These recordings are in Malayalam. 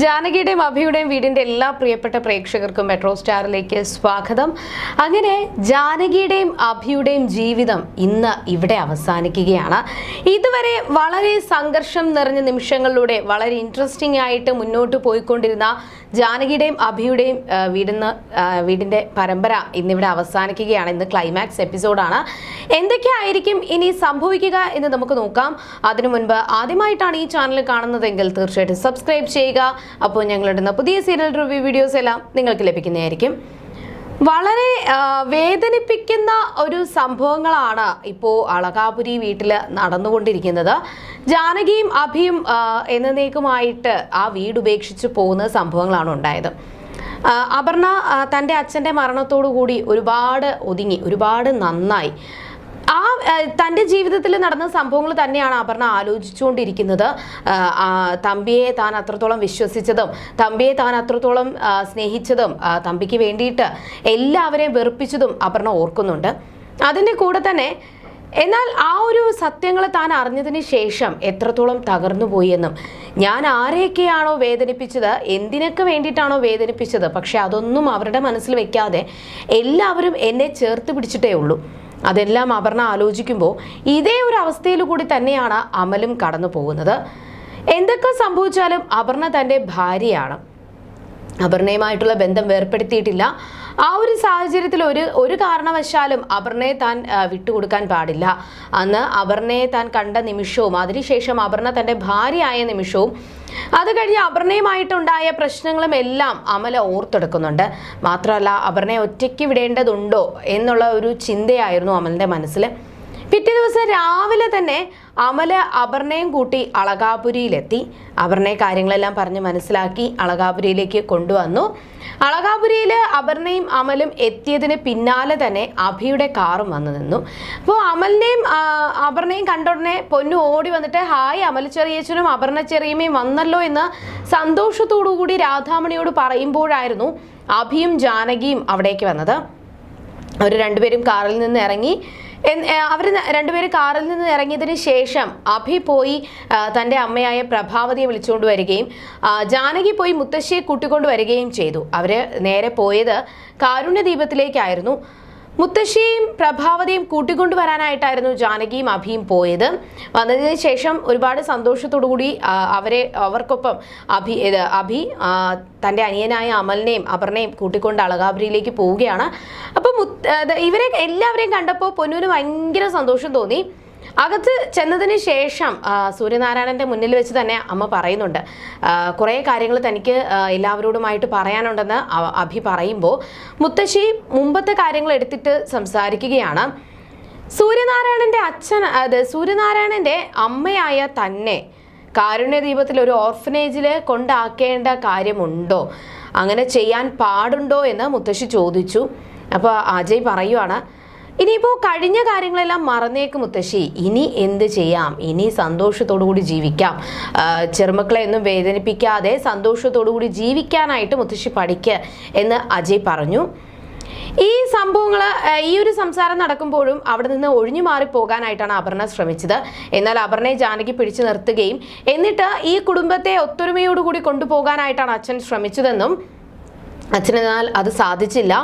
ജാനകിയുടെയും അഭിയുടെയും വീടിന്റെ എല്ലാ പ്രിയപ്പെട്ട പ്രേക്ഷകർക്കും മെട്രോ സ്റ്റാറിലേക്ക് സ്വാഗതം. അങ്ങനെ ജാനകിയുടെയും അഭിയുടെയും ജീവിതം ഇന്ന് ഇവിടെ അവസാനിക്കുകയാണ്. ഇതുവരെ വളരെ സംഘർഷം നിറഞ്ഞ നിമിഷങ്ങളിലൂടെ വളരെ ഇൻട്രസ്റ്റിംഗ് ആയിട്ട് മുന്നോട്ട് പോയിക്കൊണ്ടിരുന്ന ജാനകിയുടെയും അഭിയുടെയും വീടിന്ന് വീടിന്റെ പരമ്പര ഇന്നിവിടെ അവസാനിക്കുകയാണ്. ഇന്ന് ക്ലൈമാക്സ് എപ്പിസോഡാണ് എന്തൊക്കെയായിരിക്കും ഇനി സംഭവിക്കുക എന്ന് നമുക്ക് നോക്കാം. അതിനു മുൻപ് ആദ്യമായിട്ടാണ് ഈ ചാനൽ കാണുന്നതെങ്കിൽ തീർച്ചയായിട്ടും സബ്സ്ക്രൈബ് ചെയ്യുക. അപ്പോൾ ഞങ്ങളിടുന്ന പുതിയ സീരിയൽ റിവ്യൂ വീഡിയോസ് എല്ലാം നിങ്ങൾക്ക് ലഭിക്കുന്നതായിരിക്കും. വളരെ വേദനിപ്പിക്കുന്ന ഒരു സംഭവങ്ങളാണ് ഇപ്പോൾ അളകാപുരി വീട്ടിൽ നടന്നുകൊണ്ടിരിക്കുന്നത്. ജാനകിയും അഭിയും എന്നേക്കുമായിട്ട് ആ വീട് ഉപേക്ഷിച്ച് പോകുന്ന സംഭവങ്ങളാണ് ഉണ്ടായത്. അപർണ തന്റെ അച്ഛന്റെ മരണത്തോടു കൂടി ഒരുപാട് ഒതുങ്ങി ഒരുപാട് നന്നായി. ആ തന്റെ ജീവിതത്തിൽ നടന്ന സംഭവങ്ങൾ തന്നെയാണ് അപർണ ആലോചിച്ചുകൊണ്ടിരിക്കുന്നത്. തമ്പിയെ താൻ അത്രത്തോളം വിശ്വസിച്ചതും തമ്പിയെ താൻ അത്രത്തോളം സ്നേഹിച്ചതും തമ്പിക്ക് വേണ്ടിയിട്ട് എല്ലാവരെയും വെറുപ്പിച്ചതും അപർണ ഓർക്കുന്നുണ്ട്. അതിന്റെ കൂടെ തന്നെ എന്നാൽ ആ ഒരു സത്യങ്ങൾ താൻ അറിഞ്ഞതിന് ശേഷം എത്രത്തോളം തകർന്നു പോയി എന്നും. ഞാൻ ആരെയൊക്കെയാണോ വേദനിപ്പിച്ചത് എന്തിനൊക്കെ വേണ്ടിയിട്ടാണോ വേദനിപ്പിച്ചത് പക്ഷെ അതൊന്നും അവരുടെ മനസ്സിൽ വെക്കാതെ എല്ലാവരും എന്നെ ചേർത്ത് പിടിച്ചിട്ടേ ഉള്ളൂ. അതെല്ലാം അപർണ ആലോചിക്കുമ്പോൾ ഇതേ ഒരു അവസ്ഥയിൽ കൂടി തന്നെയാണ് അമലും കടന്നു പോകുന്നത്. എന്തൊക്കെ സംഭവിച്ചാലും അപർണ തന്റെ ഭാര്യയാണ്. അപർണയുമായിട്ടുള്ള ബന്ധം വേർപ്പെടുത്തിയിട്ടില്ല. ആ ഒരു സാഹചര്യത്തിൽ ഒരു ഒരു കാരണവശാലും അപർണയെ താൻ വിട്ടുകൊടുക്കാൻ പാടില്ല. അന്ന് അപർണയെ താൻ കണ്ട നിമിഷവും അതിനുശേഷം അപർണ തന്റെ ഭാര്യയായ നിമിഷവും അത് കഴിഞ്ഞ് അപർണയുമായിട്ടുണ്ടായ പ്രശ്നങ്ങളും എല്ലാം അമല ഓർത്തെടുക്കുന്നുണ്ട്. മാത്രമല്ല അപർണയെ ഒറ്റയ്ക്ക് വിടേണ്ടതുണ്ടോ എന്നുള്ള ഒരു ചിന്തയായിരുന്നു അമലിന്റെ മനസ്സിൽ. പിറ്റേ ദിവസം രാവിലെ തന്നെ അമല അപർണയും കൂട്ടി അളകാപുരിയിലെത്തി. അപർണയെ കാര്യങ്ങളെല്ലാം പറഞ്ഞ് മനസ്സിലാക്കി അളകാപുരിയിലേക്ക് കൊണ്ടുവന്നു. അളകാപുരിയിൽ അപർണയും അമലും എത്തിയതിന് പിന്നാലെ തന്നെ അഭിയുടെ കാറും വന്നു നിന്നു. അപ്പോൾ അമലിനെയും അപർണയും കണ്ട ഉടനെ പൊന്നു ഓടി വന്നിട്ട് ഹായ് അമൽ ചെറിയച്ചനും അപർണ ചെറിയമ്മയും വന്നല്ലോ എന്ന് സന്തോഷത്തോടു കൂടി രാധാമണിയോട് പറയുമ്പോഴായിരുന്നു അഭിയും ജാനകിയും അവിടേക്ക് വന്നത്. അവർ രണ്ടുപേരും കാറിൽ നിന്ന് ഇറങ്ങി അവർ രണ്ടുപേരും കാറിൽ നിന്ന് ഇറങ്ങിയതിന് ശേഷം അഭി പോയി തന്റെ അമ്മയായ പ്രഭാവതിയെ വിളിച്ചുകൊണ്ട് വരികയും ജാനകി പോയി മുത്തശ്ശിയെ കൂട്ടിക്കൊണ്ട് വരികയും ചെയ്തു. അവർ നേരെ പോയത് കാരുണ്യദീപത്തിലേക്കായിരുന്നു. മുത്തശ്ശിയെയും പ്രഭാവതിയും കൂട്ടിക്കൊണ്ടുവരാനായിട്ടായിരുന്നു ജാനകിയും അഭിയും പോയത്. വന്നതിന് ശേഷം ഒരുപാട് സന്തോഷത്തോടു കൂടി അവരെ അവർക്കൊപ്പം അഭി അഭി തന്റെ അനിയനായ അമലിനെയും അപർണയും കൂട്ടിക്കൊണ്ട് അളകാപുരിയിലേക്ക് പോവുകയാണ്. അപ്പം ഇവരെ എല്ലാവരെയും കണ്ടപ്പോൾ പൊന്നൂന് ഭയങ്കര സന്തോഷം തോന്നി. അകത്ത് ചെന്നതിന് ശേഷം സൂര്യനാരായണന്റെ മുന്നിൽ വെച്ച് തന്നെ അമ്മ പറയുന്നുണ്ട്. കുറേ കാര്യങ്ങൾ തനിക്ക് എല്ലാവരോടുമായിട്ട് പറയാനുണ്ടെന്ന് അഭി പറയുമ്പോൾ മുത്തശ്ശി മുമ്പത്തെ കാര്യങ്ങൾ എടുത്തിട്ട് സംസാരിക്കുകയാണ്. സൂര്യനാരായണന്റെ അച്ഛൻ അത് സൂര്യനാരായണന്റെ അമ്മയായ തന്നെ കാരുണ്യദീപത്തിൽ ഒരു ഓർഫനേജിൽ കൊണ്ടാക്കേണ്ട കാര്യമുണ്ടോ? അങ്ങനെ ചെയ്യാൻ പാടുണ്ടോ എന്ന് മുത്തശ്ശി ചോദിച്ചു. അപ്പോൾ അജയ് പറയുവാണ് ഇനിയിപ്പോൾ കഴിഞ്ഞ കാര്യങ്ങളെല്ലാം മറന്നേക്ക് മുത്തശ്ശി. ഇനി എന്ത് ചെയ്യാം? ഇനി കൂടി ജീവിക്കാം. ചെറുമക്കളെ ഒന്നും വേദനിപ്പിക്കാതെ കൂടി ജീവിക്കാനായിട്ട് മുത്തശ്ശി പഠിക്കുക എന്ന് അജയ് പറഞ്ഞു. ഈ സംഭവങ്ങൾ ഈ ഒരു സംസാരം നടക്കുമ്പോഴും അവിടെ നിന്ന് ഒഴിഞ്ഞു മാറി പോകാനായിട്ടാണ് അപർണ ശ്രമിച്ചത്. എന്നാൽ അപർണയെ ജാനകി പിടിച്ചു നിർത്തുകയും എന്നിട്ട് ഈ കുടുംബത്തെ ഒത്തൊരുമയോടുകൂടി കൊണ്ടുപോകാനായിട്ടാണ് അച്ഛൻ ശ്രമിച്ചതെന്നും അച്ഛനെന്നാൽ അത് സാധിച്ചില്ല.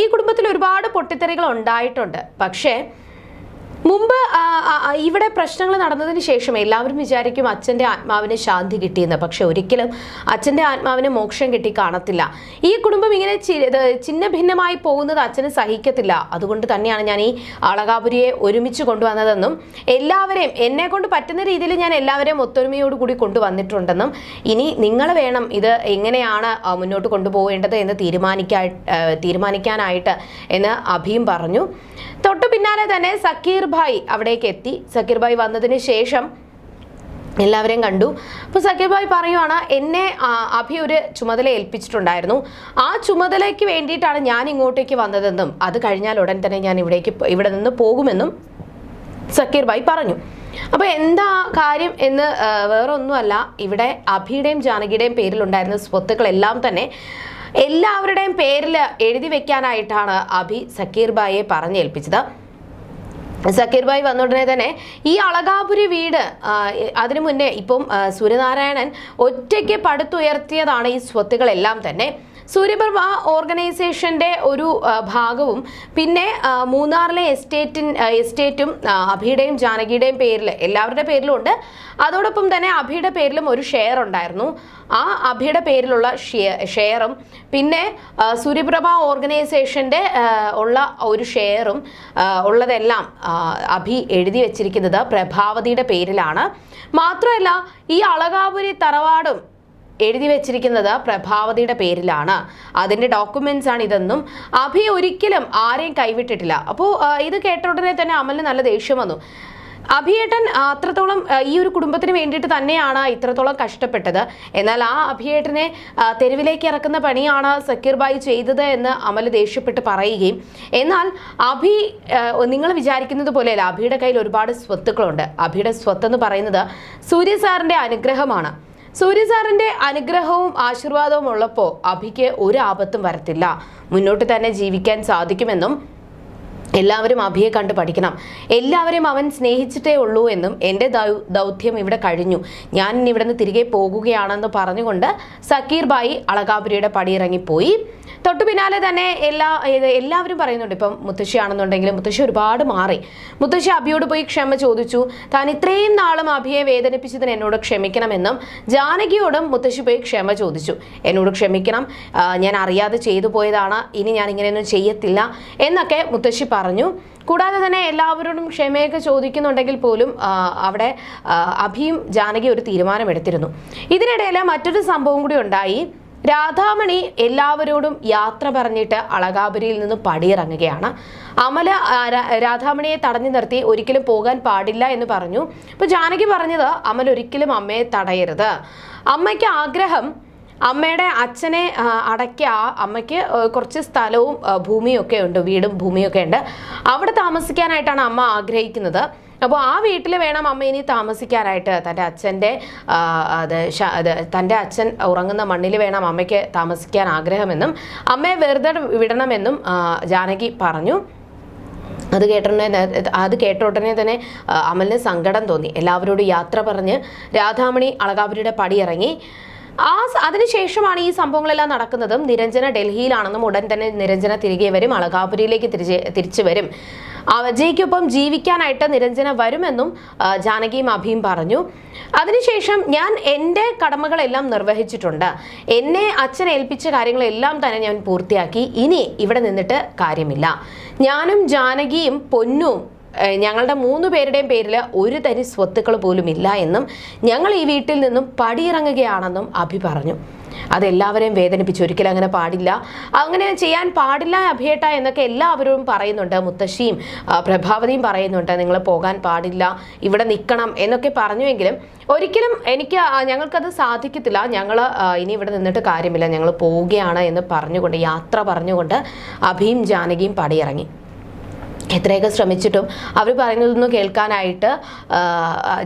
ഈ കുടുംബത്തിൽ ഒരുപാട് പൊട്ടിത്തെറികൾ ഉണ്ടായിട്ടുണ്ട്. പക്ഷേ മുമ്പ് ഇവിടെ പ്രശ്നങ്ങൾ നടന്നതിന് ശേഷം എല്ലാവരും വിചാരിക്കും അച്ഛന്റെ ആത്മാവിന് ശാന്തി കിട്ടിയെന്ന്. പക്ഷെ ഒരിക്കലും അച്ഛന്റെ ആത്മാവിന് മോക്ഷം കിട്ടി കാണത്തില്ല. ഈ കുടുംബം ഇങ്ങനെ ചിന്ന ഭിന്നമായി പോകുന്നത് അച്ഛന് സഹിക്കത്തില്ല. അതുകൊണ്ട് തന്നെയാണ് ഞാൻ ഈ അളകാപുരിയെ ഒരുമിച്ച് കൊണ്ടുവന്നതെന്നും എല്ലാവരെയും എന്നെ കൊണ്ട് പറ്റുന്ന രീതിയിൽ ഞാൻ എല്ലാവരെയും ഒത്തൊരുമയോടുകൂടി കൊണ്ടുവന്നിട്ടുണ്ടെന്നും ഇനി നിങ്ങൾ വേണം ഇത് എങ്ങനെയാണ് മുന്നോട്ട് കൊണ്ടുപോകേണ്ടത് എന്ന് തീരുമാനിക്കാ തീരുമാനിക്കാനായിട്ട് എന്ന് അഭിയും പറഞ്ഞു. തൊട്ടു പിന്നാലെ തന്നെ സക്കീർ ഭായ് അവിടേക്ക് എത്തി. സക്കീർ ഭായ് വന്നതിന് ശേഷം എല്ലാവരെയും കണ്ടു. അപ്പോൾ സക്കീർ ഭായ് പറയുവാണ് എന്നെ അഭി ഒരു ചുമതല ഏൽപ്പിച്ചിട്ടുണ്ടായിരുന്നു. ആ ചുമതലയ്ക്ക് വേണ്ടിയിട്ടാണ് ഞാൻ ഇങ്ങോട്ടേക്ക് വന്നതെന്നും അത് കഴിഞ്ഞാൽ ഉടൻ തന്നെ ഞാൻ ഇവിടേക്ക് ഇവിടെ നിന്ന് പോകുമെന്നും സക്കീർ ഭായ് പറഞ്ഞു. അപ്പോൾ എന്താ കാര്യം എന്ന് വേറെ ഒന്നുമല്ല ഇവിടെ അഭിയുടെയും ജാനകിയുടെയും പേരിലുണ്ടായിരുന്ന സ്വത്തുക്കളെല്ലാം തന്നെ എല്ലാവരുടെയും പേരിൽ എഴുതി വെക്കാനായിട്ടാണ് അഭി സക്കീർ ഭായിയെ പറഞ്ഞേൽപ്പിച്ചത്. സക്കീർ ഭായ് വന്ന ഉടനെ തന്നെ ഈ അളകാപുരി വീട് അതിനു മുന്നേ ഇപ്പം സൂര്യനാരായണൻ ഒറ്റയ്ക്ക് പടുത്തുയർത്തിയതാണ് ഈ സ്വത്തുകളെല്ലാം തന്നെ. സൂര്യപ്രഭ ഓർഗനൈസേഷന്റെ ഒരു ഭാഗവും പിന്നെ മൂന്നാറിലെ എസ്റ്റേറ്റിൻ എസ്റ്റേറ്റും അഭിയുടെയും ജാനകിയുടെയും പേരിൽ എല്ലാവരുടെ പേരിലും ഉണ്ട് അതോടൊപ്പം തന്നെ അഭിയുടെ പേരിലും ഒരു ഷെയർ ഉണ്ടായിരുന്നു. ആ അഭിയുടെ പേരിലുള്ള ഷെയറും പിന്നെ സൂര്യപ്രഭ ഓർഗനൈസേഷന്റെ ഉള്ള ഒരു ഷെയറും ഉള്ളതെല്ലാം അഭി എഴുതി വെച്ചിരിക്കുന്നത് പ്രഭാവതിയുടെ പേരിലാണ്. മാത്രമല്ല ഈ അളകാപുരി തറവാടും എഴുതി വെച്ചിരിക്കുന്നത് പ്രഭാവതിയുടെ പേരിലാണ്. അതിന്റെ ഡോക്യുമെന്റ്സ് ആണ് ഇതെന്നും അഭി ഒരിക്കലും ആരെയും കൈവിട്ടിട്ടില്ല. അപ്പോൾ ഇത് കേട്ട ഉടനെ തന്നെ അമലിന് നല്ല ദേഷ്യം വന്നു. അഭിയേട്ടൻ അത്രത്തോളം ഈ ഒരു കുടുംബത്തിന് വേണ്ടിയിട്ട് തന്നെയാണ് ഇത്രത്തോളം കഷ്ടപ്പെട്ടത്. എന്നാൽ ആ അഭിയേട്ടനെ തെരുവിലേക്ക് ഇറക്കുന്ന പണിയാണ് സക്കീർ ബായി ചെയ്തത് എന്ന് അമൽ ദേഷ്യപ്പെട്ട് പറയുകയും എന്നാൽ അഭി നിങ്ങൾ വിചാരിക്കുന്നത് പോലെയല്ല. അഭിയുടെ കയ്യിൽ ഒരുപാട് സ്വത്തുക്കളുണ്ട്. അഭിയുടെ സ്വത്ത് എന്ന് പറയുന്നത് സൂര്യ സാറിന്റെ അനുഗ്രഹമാണ്. സൂര്യ സാറിന്റെ അനുഗ്രഹവും ആശീർവാദവും ഉള്ളപ്പോൾ അഭിക്ക് ഒരു ആപത്തും വരത്തില്ല. മുന്നോട്ട് തന്നെ ജീവിക്കാൻ സാധിക്കുമെന്നും എല്ലാവരും അഭിയെ കണ്ട് പഠിക്കണം. എല്ലാവരെയും അവൻ സ്നേഹിച്ചിട്ടേ ഉള്ളൂ എന്നും എന്റെ ദൗത്യം ഇവിടെ കഴിഞ്ഞു. ഞാൻ ഇനി ഇവിടെ നിന്ന് തിരികെ പോകുകയാണെന്ന് പറഞ്ഞുകൊണ്ട് സക്കീർ ബായി അളകാപുരിയുടെ പടിയിറങ്ങിപ്പോയി. തൊട്ടു പിന്നാലെ തന്നെ എല്ലാ എല്ലാവരും പറയുന്നുണ്ട് ഇപ്പം മുത്തശ്ശിയാണെന്നുണ്ടെങ്കിലും മുത്തശ്ശി ഒരുപാട് മാറി. മുത്തശ്ശി അഭിയോട് പോയി ക്ഷമ ചോദിച്ചു. താൻ ഇത്രയും നാളും അഭിയെ വേദനിപ്പിച്ചതിന് എന്നോട് ക്ഷമിക്കണമെന്നും ജാനകിയോടും മുത്തശ്ശി പോയി ക്ഷമ ചോദിച്ചു. എന്നോട് ക്ഷമിക്കണം ഞാൻ അറിയാതെ ചെയ്തു പോയതാണ് ഇനി ഞാൻ ഇങ്ങനെയൊന്നും ചെയ്യത്തില്ല എന്നൊക്കെ മുത്തശ്ശി കൂടാതെ തന്നെ എല്ലാവരോടും ക്ഷമയൊക്കെ ചോദിക്കുന്നുണ്ടെങ്കിൽ പോലും അവിടെ അഭിയും ജാനകി ഒരു തീരുമാനമെടുത്തിരുന്നു. ഇതിനിടയിൽ മറ്റൊരു സംഭവം കൂടി ഉണ്ടായി. രാധാമണി എല്ലാവരോടും യാത്ര പറഞ്ഞിട്ട് അളകാപുരിയിൽ നിന്ന് പടിയിറങ്ങുകയാണ്. അമല രാധാമണിയെ തടഞ്ഞു നിർത്തി ഒരിക്കലും പോകാൻ പാടില്ല എന്ന് പറഞ്ഞു. അപ്പോൾ ജാനകി പറഞ്ഞത് അമൽ ഒരിക്കലും അമ്മയെ തടയരുത്. അമ്മയ്ക്ക് ആഗ്രഹം അമ്മയുടെ അച്ഛനെ അടയ്ക്ക അമ്മയ്ക്ക് കുറച്ച് സ്ഥലവും ഭൂമിയും ഒക്കെ ഉണ്ട് വീടും ഭൂമിയും ഒക്കെ ഉണ്ട്. അവിടെ താമസിക്കാനായിട്ടാണ് അമ്മ ആഗ്രഹിക്കുന്നത്. അപ്പോൾ ആ വീട്ടിൽ വേണം അമ്മ ഇനി താമസിക്കാനായിട്ട്. തന്റെ അച്ഛന്റെ അത് തന്റെ അച്ഛൻ ഉറങ്ങുന്ന മണ്ണിൽ വേണം അമ്മയ്ക്ക് താമസിക്കാൻ ആഗ്രഹമെന്നും അമ്മയെ വെറുതെ വിടണമെന്നും ജാനകി പറഞ്ഞു. അത് കേട്ടുടനെ അത് കേട്ട ഉടനെ തന്നെ അമലിന് സങ്കടം തോന്നി. എല്ലാവരോടും യാത്ര പറഞ്ഞ് രാധാമണി അളകാപുരിയുടെ പടിയിറങ്ങി. ആ അതിനുശേഷമാണ് ഈ സംഭവങ്ങളെല്ലാം നടക്കുന്നതും. നിരഞ്ജന ഡൽഹിയിലാണെന്നും ഉടൻ തന്നെ നിരഞ്ജന തിരികെ വരും. അളകാപുരിയിലേക്ക് തിരിച്ച് തിരിച്ചു വരും. അജയ്ക്കൊപ്പം ജീവിക്കാനായിട്ട് നിരഞ്ജന വരുമെന്നും ജാനകിയും അഭിയും പറഞ്ഞു. അതിനുശേഷം ഞാൻ എന്റെ കടമകളെല്ലാം നിർവഹിച്ചിട്ടുണ്ട്. എന്നെ അച്ഛൻ ഏൽപ്പിച്ച കാര്യങ്ങളെല്ലാം തന്നെ ഞാൻ പൂർത്തിയാക്കി. ഇനി ഇവിടെ നിന്നിട്ട് കാര്യമില്ല. ഞാനും ജാനകിയും പൊന്നും ഞങ്ങളുടെ മൂന്ന് പേരുടെയും പേരിൽ ഒരു തരി സ്വത്തുക്കൾ പോലും ഇല്ല എന്നും ഞങ്ങൾ ഈ വീട്ടിൽ നിന്നും പടിയിറങ്ങുകയാണെന്നും അഭി പറഞ്ഞു. അതെല്ലാവരെയും വേദനിപ്പിച്ചു. ഒരിക്കലും അങ്ങനെ പാടില്ല. അങ്ങനെ ചെയ്യാൻ പാടില്ല അഭിയേട്ട എന്നൊക്കെ എല്ലാവരും പറയുന്നുണ്ട്. മുത്തശ്ശിയും പ്രഭാവതിയും പറയുന്നുണ്ട്. നിങ്ങൾ പോകാൻ പാടില്ല. ഇവിടെ നിൽക്കണം എന്നൊക്കെ പറഞ്ഞുവെങ്കിലും ഒരിക്കലും എനിക്ക് ഞങ്ങൾക്കത് സാധിക്കത്തില്ല. ഞങ്ങൾ ഇനി ഇവിടെ നിന്നിട്ട് കാര്യമില്ല. ഞങ്ങൾ പോവുകയാണ് എന്ന് പറഞ്ഞുകൊണ്ട് യാത്ര പറഞ്ഞുകൊണ്ട് അഭിയും ജാനകിയും പടിയിറങ്ങി. എത്രയൊക്കെ ശ്രമിച്ചിട്ടും അവർ പറയുന്നതൊന്നും കേൾക്കാനായിട്ട്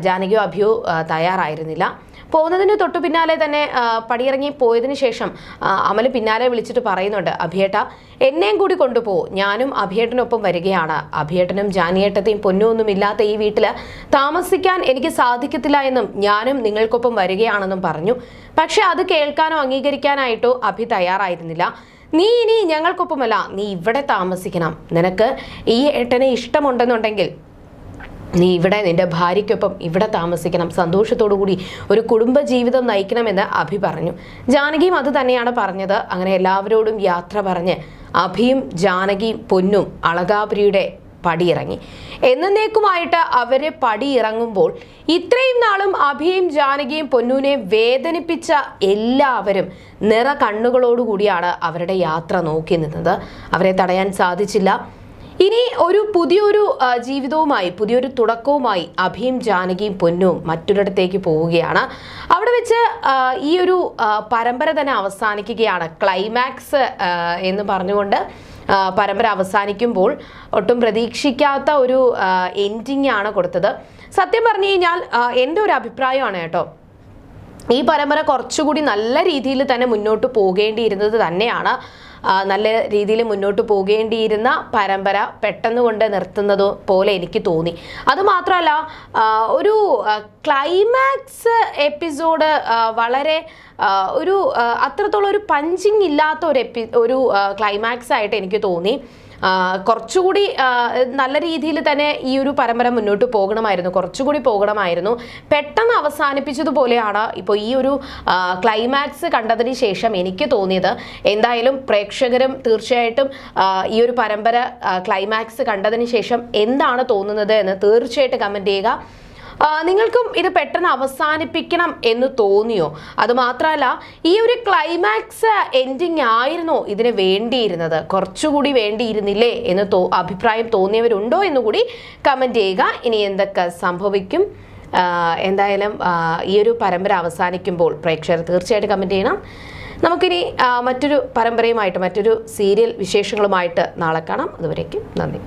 ജാനകിയോ അഭിയോ തയ്യാറായിരുന്നില്ല. പോകുന്നതിന് തൊട്ടു പിന്നാലെ തന്നെ പടിയിറങ്ങി പോയതിന് ശേഷം അമൽ പിന്നാലെ വിളിച്ചിട്ട് പറയുന്നുണ്ട് അഭിയേട്ട എന്നെയും കൂടി കൊണ്ടുപോകും ഞാനും അഭിയേട്ടനൊപ്പം വരികയാണ്. അഭിയേട്ടനും ജാനിയേട്ടത്തെയും പൊന്നുമൊന്നും ഇല്ലാത്ത ഈ വീട്ടിൽ താമസിക്കാൻ എനിക്ക് സാധിക്കത്തില്ല എന്നും ഞാനും നിങ്ങൾക്കൊപ്പം വരികയാണെന്നും പറഞ്ഞു. പക്ഷെ അത് കേൾക്കാനോ അംഗീകരിക്കാനായിട്ടോ അഭി തയ്യാറായിരുന്നില്ല. നീ ഇനി ഞങ്ങൾക്കൊപ്പമല്ല നീ ഇവിടെ താമസിക്കണം. നിനക്ക് ഈ ഏട്ടനെ ഇഷ്ടമുണ്ടെന്നുണ്ടെങ്കിൽ നീ ഇവിടെ നിന്റെ ഭാര്യയ്ക്കൊപ്പം ഇവിടെ താമസിക്കണം. സന്തോഷത്തോടു കൂടി ഒരു കുടുംബ ജീവിതം നയിക്കണമെന്ന് അഭി പറഞ്ഞു. ജാനകിയും അത് തന്നെയാണ് പറഞ്ഞത്. അങ്ങനെ എല്ലാവരോടും യാത്ര പറഞ്ഞ് അഭിയും ജാനകിയും പൊന്നും അളകാപുരിയുടെ പടിയിറങ്ങി. എന്നേക്കുമായിട്ട് അവരെ പടിയിറങ്ങുമ്പോൾ ഇത്രയും നാളും അഭിയും ജാനകിയും പൊന്നൂനെ വേദനിപ്പിച്ച എല്ലാവരും നിറ കണ്ണുകളോടുകൂടിയാണ് അവരുടെ യാത്ര നോക്കി നിന്നത്. അവരെ തടയാൻ സാധിച്ചില്ല. ഇനി ഒരു പുതിയൊരു ജീവിതവുമായി പുതിയൊരു തുടക്കവുമായി അഭിയും ജാനകിയും പൊന്നും മറ്റൊരിടത്തേക്ക് പോവുകയാണ്. അവിടെ വെച്ച് ഈ ഒരു പരമ്പര തന്നെ അവസാനിക്കുകയാണ്. ക്ലൈമാക്സ് എന്ന് പറഞ്ഞുകൊണ്ട് പരമ്പര അവസാനിക്കുമ്പോൾ ഒട്ടും പ്രതീക്ഷിക്കാത്ത ഒരു എൻഡിങ് ആണ് കൊടുത്തത്. സത്യം പറഞ്ഞു കഴിഞ്ഞാൽ എന്റെ ഒരു അഭിപ്രായമാണ് കേട്ടോ. ഈ പരമ്പര കുറച്ചുകൂടി നല്ല രീതിയിൽ തന്നെ മുന്നോട്ട് പോകേണ്ടിയിരുന്നത് തന്നെയാണ്. നല്ല രീതിയിൽ മുന്നോട്ട് പോകേണ്ടിയിരുന്ന പരമ്പര പെട്ടെന്ന് കൊണ്ട് നിർത്തുന്നത് പോലെ എനിക്ക് തോന്നി. അതുമാത്രമല്ല ഒരു ക്ലൈമാക്സ് എപ്പിസോഡ് വളരെ ഒരു അത്രത്തോളം ഒരു പഞ്ചിങ് ഇല്ലാത്ത ഒരു എപ്പി ഒരു ക്ലൈമാക്സ് ആയിട്ട് എനിക്ക് തോന്നി. കുറച്ചുകൂടി നല്ല രീതിയിൽ തന്നെ ഈ ഒരു പരമ്പര മുന്നോട്ട് പോകണമായിരുന്നു കുറച്ചുകൂടി പോകണമായിരുന്നു. പെട്ടെന്ന് അവസാനിപ്പിച്ചതുപോലെയാണ് ഇപ്പോൾ ഈ ഒരു ക്ലൈമാക്സ് കണ്ടതിന് ശേഷം എനിക്ക് തോന്നിയത്. എന്തായാലും പ്രേക്ഷകരും തീർച്ചയായിട്ടും ഈ ഒരു പരമ്പര ക്ലൈമാക്സ് കണ്ടതിന് ശേഷം എന്താണ് തോന്നുന്നത് എന്ന് തീർച്ചയായിട്ടും കമന്റ് ചെയ്യുക. നിങ്ങൾക്കും ഇത് പെട്ടെന്ന് അവസാനിപ്പിക്കണം എന്ന് തോന്നിയോ? അതുമാത്രമല്ല ഈ ഒരു ക്ലൈമാക്സ് എൻഡിങ് ആയിരുന്നോ ഇതിന് വേണ്ടിയിരുന്നത്? കുറച്ചുകൂടി വേണ്ടിയിരുന്നില്ലേ എന്ന് തോ അഭിപ്രായം തോന്നിയവരുണ്ടോ എന്നുകൂടി കമന്റ് ചെയ്യുക. ഇനി എന്തൊക്കെ സംഭവിക്കും? എന്തായാലും ഈ ഒരു പരമ്പര അവസാനിക്കുമ്പോൾ പ്രേക്ഷകർ തീർച്ചയായിട്ടും കമന്റ് ചെയ്യണം. നമുക്കിനി മറ്റൊരു പരമ്പരയുമായിട്ട് മറ്റൊരു സീരിയൽ വിശേഷങ്ങളുമായിട്ട് നാളെ കാണാം. അതുവരേക്കും നന്ദി.